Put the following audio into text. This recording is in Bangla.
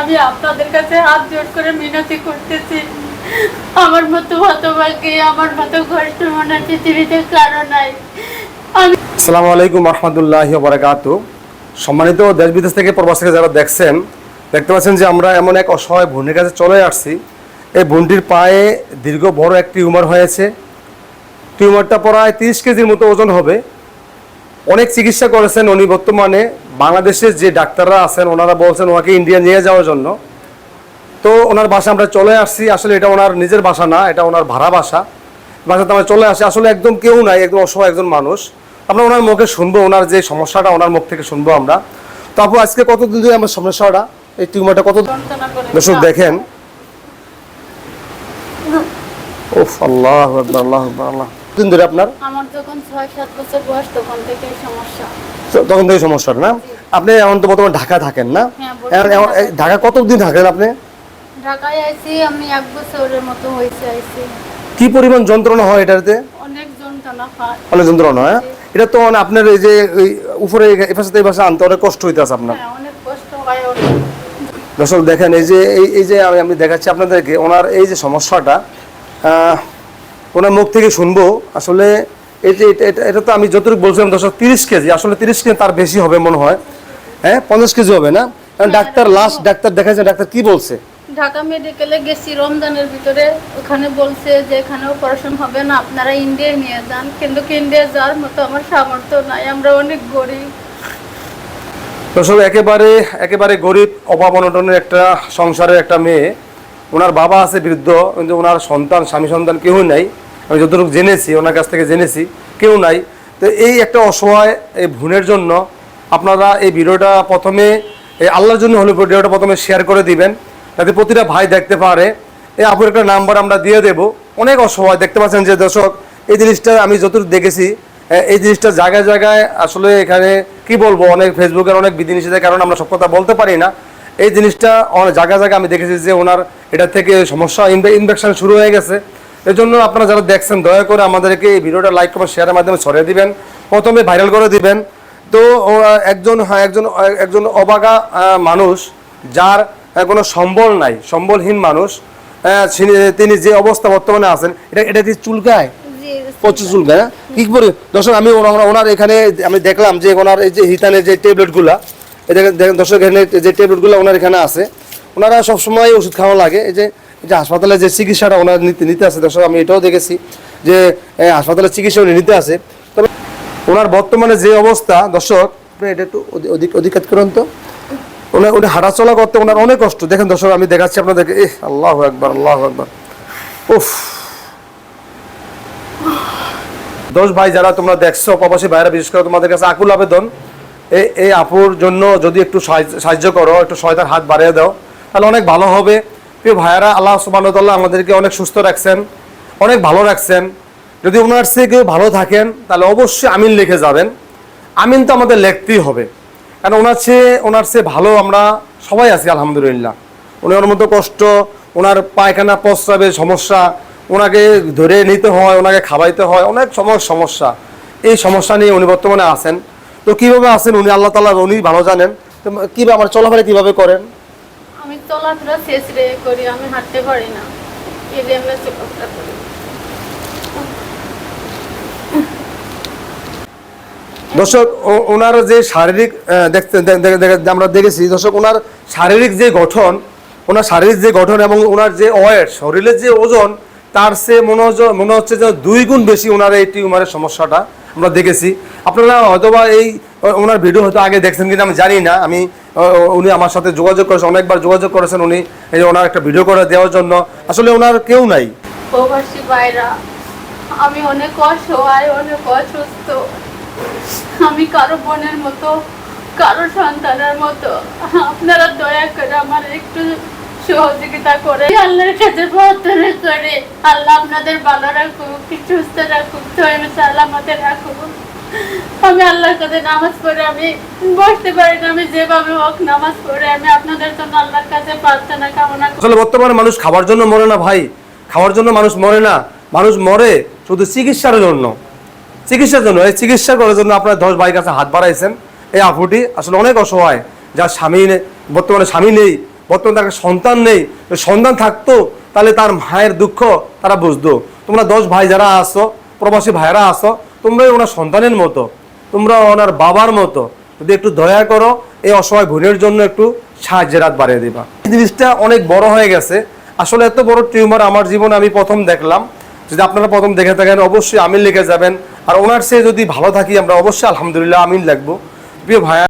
আমি আপনাদের কাছে হাত জোর করে মিনতি করতেছি। আমার মতো হতভাগ্যে, আমার মতো কষ্ট মনে পৃথিবীতে কারও নাই। আসসালামু আলাইকুম রহমতুল্লাহ বারাকাতু। সম্মানিত দেশ বিদেশ থেকে প্রবাস থেকে যারা দেখছেন, দেখতে পাচ্ছেন যে আমরা এমন এক অসহায় বোনের কাছে চলে আসছি। এই বোনটির পায়ে দীর্ঘ বড় এক টিউমার হয়েছে। টিউমারটা প্রায় তিরিশ কেজির মতো ওজন হবে। অনেক চিকিৎসা করেছেন উনি বর্তমানে। বাংলাদেশের যে ডাক্তাররা আছেন ওনারা বলছেন ওনাকে ইন্ডিয়া নিয়ে যাওয়ার জন্য। তো ওনার বাসা আমরা চলে আসছি। আসলে এটা ওনার নিজের বাসা না এটা ওনার ভাড়া বাসা। বাসাতে আমরা চলে আসি। আসলে একদম কেউ নাই একদম অসহায় একজন মানুষ। আমরা ওনার মুখে শুনব ওনার যে সমস্যাটা ওনার মুখ থেকে শুনব আমরা। তো আপু আজকে কতদিন ধরে আমার সমস্যাটা? এই টিউমারটা কত দর্শক দেখেন। ওফ আল্লাহ আল্লাহ আল্লাহ। দিন ধরে আপনার? আমার যখন ছয় সাত বছর বয়স তখন থেকে সমস্যা। তখন থেকে না? আপনি এখন তো বর্তমানে ঢাকা থাকেন না? হ্যাঁ, ঢাকা কতদিন থাকেন আপনি? ঢাকায় আইছি আমি এক বছরের মতো আইছি। কি পরিমাণ যন্ত্রণা হয় এটাতে? অনেক যন্ত্রণা হয়। অনেক যন্ত্রণা হয়? এটা তো আপনার এই যে উপরে এই পাশে এই পাশে আনতে অনেক কষ্ট হইতেছে আপনার। হ্যাঁ অনেক কষ্ট হয় দর্শক দেখেন এই যে এই যে আমি আমি দেখাচ্ছি আপনাদেরকে ওনার এই যে সমস্যাটা ওনার মুখ থেকে শুনব। আসলে এই যে এটা- তো আমি যতটুকু বলছিলাম দশ তিরিশ কেজি আসলে তিরিশ কেজি তার বেশি হবে মনে হয়। হ্যাঁ পঞ্চাশ কেজি হবে না? কারণ ডাক্তার লাস্ট ডাক্তার দেখাচ্ছে ডাক্তার কি বলছে? ঢাকা মেডিকেলে গেছি রমজানের ভিতরে। ওখানে বলছে যে এখানে অপারেশন হবে না আপনারা ইন্ডিয়ায় নিয়ে যান। কিন্তু ইন্ডিয়া যাওয়ার মতো আমার সামর্থ্য নাই আমরা অনেক গরিব। দর্শক একেবারে একেবারে গরিব অভাব অনটনের একটা সংসারের একটা মেয়ে। ওনার বাবা আছে বৃদ্ধ কিন্তু ওনার সন্তান স্বামী সন্তান কেউ নাই। আমি যতটুকু জেনেছি, ওনার কাছ থেকে জেনেছি, কেউ নাই। তো এই একটা অসহায়, এই ভুনের জন্য আপনারা এই ভিডিওটা প্রথমে, এই আল্লাহর জন্য হলে ভিডিওটা প্রথমে শেয়ার করে দিবেন, যাতে প্রতিটা ভাই দেখতে পারে। এই আপুর একটা নাম্বার আমরা দিয়ে দেব। অনেক অসহায়, দেখতে পাচ্ছেন যে দর্শক, এই জিনিসটা আমি যতটুকু দেখেছি এই জিনিসটা জায়গায় জায়গায় আসলে এখানে কি বলব, অনেক ফেসবুকের অনেক বিধিনিষেধের কারণে আমরা সব কথা বলতে পারি না। এই জিনিসটা অনেক জায়গায় জায়গায় আমি দেখেছি যে ওনার এটা থেকে সমস্যা ইনফেকশন শুরু হয়ে গেছে। এই জন্য আপনারা যারা দেখছেন দয়া করে আমাদেরকে এই ভিডিওটা লাইক কমেন্ট শেয়ারের মাধ্যমে ছড়িয়ে দিবেন। প্রথমে ভাইরাল করে দিবেন। তো একজন হ্যাঁ, একজন একজন অবাগা মানুষ যার কোনো সম্বল নাই সম্বলহীন মানুষ তিনি- যে অবস্থা বর্তমানে আছেন এটা এটা দিয়ে চুলকায়? প্রচুর চুলকায় না কি করে? দর্শক আমি ওনা- ওনার এখানে আমি দেখলাম যে ওনার এই যে হিতানের যে ট্যাবলেটগুলা এই দেখেন দেখেন দর্শক এখানে যে ট্যাবলেটগুলো ওনার এখানে আছে ওনারা সবসময় ওষুধ খাওয়া লাগে। এই যে যে হাসপাতালে যে চিকিৎসাটা ওনার নিতে নিতে আছে, দর্শক, আমি এটাও দেখেছি যে হাসপাতালে চিকিৎসা উনি নিতে আছে। তবে ওনার বর্তমানে যে অবস্থা, দর্শক এটা একটু অধিক অধিকার করুন তো। ওনার উনি হাঁটাচলা করতে ওনার অনেক কষ্ট। দেখেন দর্শক, আমি দেখাচ্ছি আপনাদেরকে। এ আল্লাহ একবার আল্লাহ একবার উফ। দশ ভাই যারা তোমরা দেখছ, প্রবাসী ভাইরা বিশেষ করে তোমাদের কাছে আকুল আবেদন এই এই আপুর জন্য যদি একটু সাহায্য করো, একটু সহায়তার হাত বাড়িয়ে দাও, তাহলে অনেক ভালো হবে। প্রিয় ভাইয়ারা, আল্লাহ সুবাহতাল্লাহ আমাদেরকে অনেক সুস্থ রাখছেন, অনেক ভালো রাখছেন। যদি ওনার সে কেউ ভালো থাকেন, তাহলে অবশ্যই আমিন লিখে যাবেন। আমিন তো আমাদের লিখতেই হবে। কারণ ওনার চেয়ে ওনার চেয়ে ভালো আমরা সবাই আছি, আলহামদুলিল্লাহ। উনি ওর মতো কষ্ট, ওনার পায়খানা প্রস্রাবের সমস্যা, ওনাকে ধরে নিতে হয়, ওনাকে খাওয়াইতে হয়, অনেক সময় সমস্যা। এই সমস্যা নিয়ে উনি বর্তমানে আছেন। তো কীভাবে আছেন উনি? আল্লাহ তালা উনি ভালো জানেন। তো কীভাবে, আমার চলাফেরা কীভাবে করেন? আমি চলাফেরা শেষ রে করি, আমি হাঁটতে পারি না। যে আমরা চলাফেরা করি। দর্শক ওনার যে শারীরিক দেখতে আমরা দেখেছি, দর্শক, ওনার শারীরিক যে গঠন, ওনার শারীরিক যে গঠন এবং ওনার যে ওয়েট, শরীরের যে ওজন, তার সে মনে হচ্ছে মনে হচ্ছে যে দুই গুণ বেশি ওনার এই টিউমারের সমস্যাটা আমরা দেখেছি। আপনারা হয়তোবা এই ওনার ভিডিও হয়তো আগে দেখছেন কিনা আমি জানি না। আমি উনি আমার সাথে যোগাযোগ করেছেন অনেকবার যোগাযোগ করেছেন উনি। এই যে ওনার একটা ভিডিও করে দেওয়ার জন্য। আসলে ওনার কেউ নাই। প্রবাসী বাইরা আমি অনেক অসহায়, অনেক অসুস্থ। আমি কারও বোনের মতো, কারও সন্তানের মতো। আপনারা দয়া করে আমার একটু সহযোগিতা করে। আল্লাহর কাছে প্রার্থনা করে। আল্লাহ আপনাদের ভালো রাখুক, সুস্থ রাখুক সালামতে রাখুক। আমি আল্লাহর কাছে নামাজ পড়ে আমি বসতে পারি না, আমি যেভাবে হোক নামাজ পড়ে আমি আপনাদের জন্য আল্লাহর কাছে প্রার্থনা, কামনা আসলে বর্তমানে মানুষ খাওয়ার জন্য মরে না ভাই। খাওয়ার জন্য মানুষ মরে না। মানুষ মরে শুধু চিকিৎসার জন্য। চিকিৎসার জন্য। এই চিকিৎসা করার জন্য আপনার দশ ভাই কাছে হাত বাড়াইছেন। এই আপুটি আসলে অনেক অসহায়। যার স্বামী নে- বর্তমানে স্বামী নেই, বর্তমানে তার সন্তান নেই। সন্তান থাকতো, তাহলে তার মায়ের দুঃখ তারা বুঝতো। তোমরা দশ ভাই যারা আসো প্রবাসী ভাইরা আসো তোমরাই ওনার সন্তানের মতো, তোমরা ওনার বাবার মতো, যদি একটু দয়া করো, এই অসহায় বোনের জন্য একটু সাহায্যের হাত বাড়িয়ে দিবা। এই জিনিসটা অনেক বড় হয়ে গেছে। আসলে এত বড় টিউমার আমার জীবনে আমি প্রথম দেখলাম। যদি আপনারা প্রথম দেখে থাকেন, অবশ্যই আমিন লিখে যাবেন। আর ওনার সে যদি ভালো থাকি, আমরা অবশ্যই আলহামদুলিল্লাহ আমিন লাগবো প্রিয় ভাইয়া